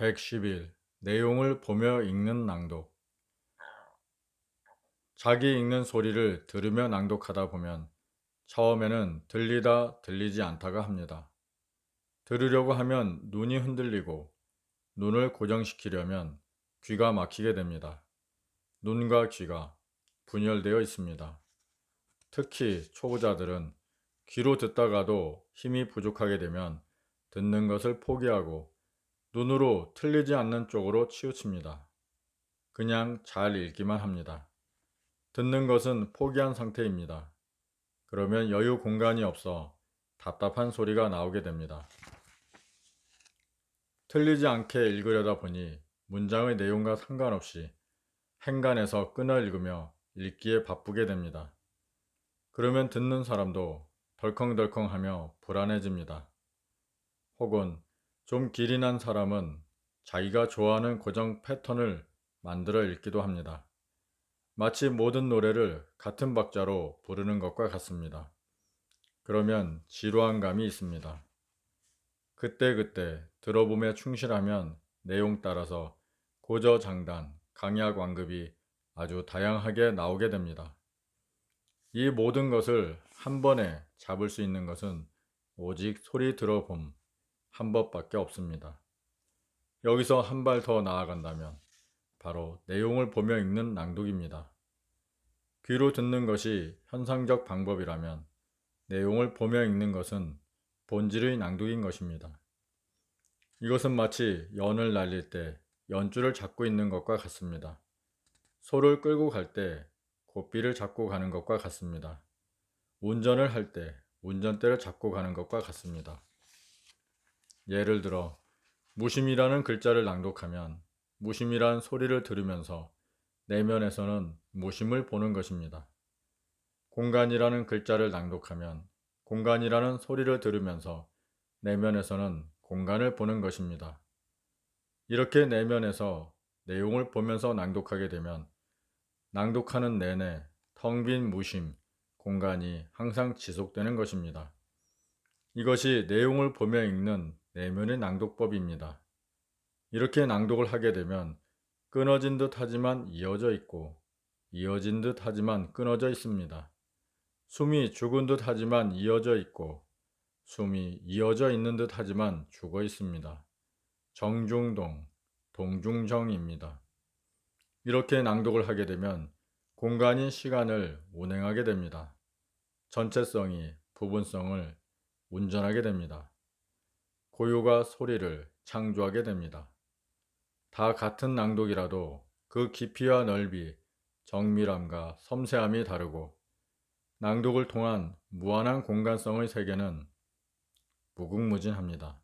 110일 내용을 보며 읽는 낭독 자기 읽는 소리를 들으며 낭독하다 보면 처음에는 들리다 들리지 않다가 합니다. 들으려고 하면 눈이 흔들리고 눈을 고정시키려면 귀가 막히게 됩니다. 눈과 귀가 분열되어 있습니다. 특히 초보자들은 귀로 듣다가도 힘이 부족하게 되면 듣는 것을 포기하고 눈으로 틀리지 않는 쪽으로 치우칩니다. 그냥 잘 읽기만 합니다. 듣는 것은 포기한 상태입니다. 그러면 여유 공간이 없어 답답한 소리가 나오게 됩니다. 틀리지 않게 읽으려다 보니 문장의 내용과 상관없이 행간에서 끊어 읽으며 읽기에 바쁘게 됩니다. 그러면 듣는 사람도 덜컹덜컹 하며 불안해집니다. 혹은 좀 길이 난 사람은 자기가 좋아하는 고정 패턴을 만들어 읽기도 합니다. 마치 모든 노래를 같은 박자로 부르는 것과 같습니다. 그러면 지루한 감이 있습니다. 그때그때 들어봄에 충실하면 내용 따라서 고저장단, 강약 완급이 아주 다양하게 나오게 됩니다. 이 모든 것을 한 번에 잡을 수 있는 것은 오직 소리 들어봄 한 법밖에 없습니다. 여기서 한 발 더 나아간다면 바로 내용을 보며 읽는 낭독입니다. 귀로 듣는 것이 현상적 방법이라면 내용을 보며 읽는 것은 본질의 낭독인 것입니다. 이것은 마치 연을 날릴 때 연줄을 잡고 있는 것과 같습니다. 소를 끌고 갈 때 고삐를 잡고 가는 것과 같습니다. 운전을 할 때 운전대를 잡고 가는 것과 같습니다. 예를 들어 무심이라는 글자를 낭독하면 무심이란 소리를 들으면서 내면에서는 무심을 보는 것입니다. 공간이라는 글자를 낭독하면 공간이라는 소리를 들으면서 내면에서는 공간을 보는 것입니다. 이렇게 내면에서 내용을 보면서 낭독하게 되면 낭독하는 내내 텅 빈 무심, 공간이 항상 지속되는 것입니다. 이것이 내용을 보며 읽는 내면의 낭독법입니다. 이렇게 낭독을 하게 되면 끊어진 듯 하지만 이어져 있고 이어진 듯 하지만 끊어져 있습니다. 숨이 죽은 듯 하지만 이어져 있고 숨이 이어져 있는 듯 하지만 죽어 있습니다. 정중동, 동중정입니다. 이렇게 낭독을 하게 되면 공간이 시간을 운행하게 됩니다. 전체성이 부분성을 운전하게 됩니다. 고유가 소리를 창조하게 됩니다. 다 같은 낭독이라도 그 깊이와 넓이, 정밀함과 섬세함이 다르고 낭독을 통한 무한한 공간성의 세계는 무궁무진합니다.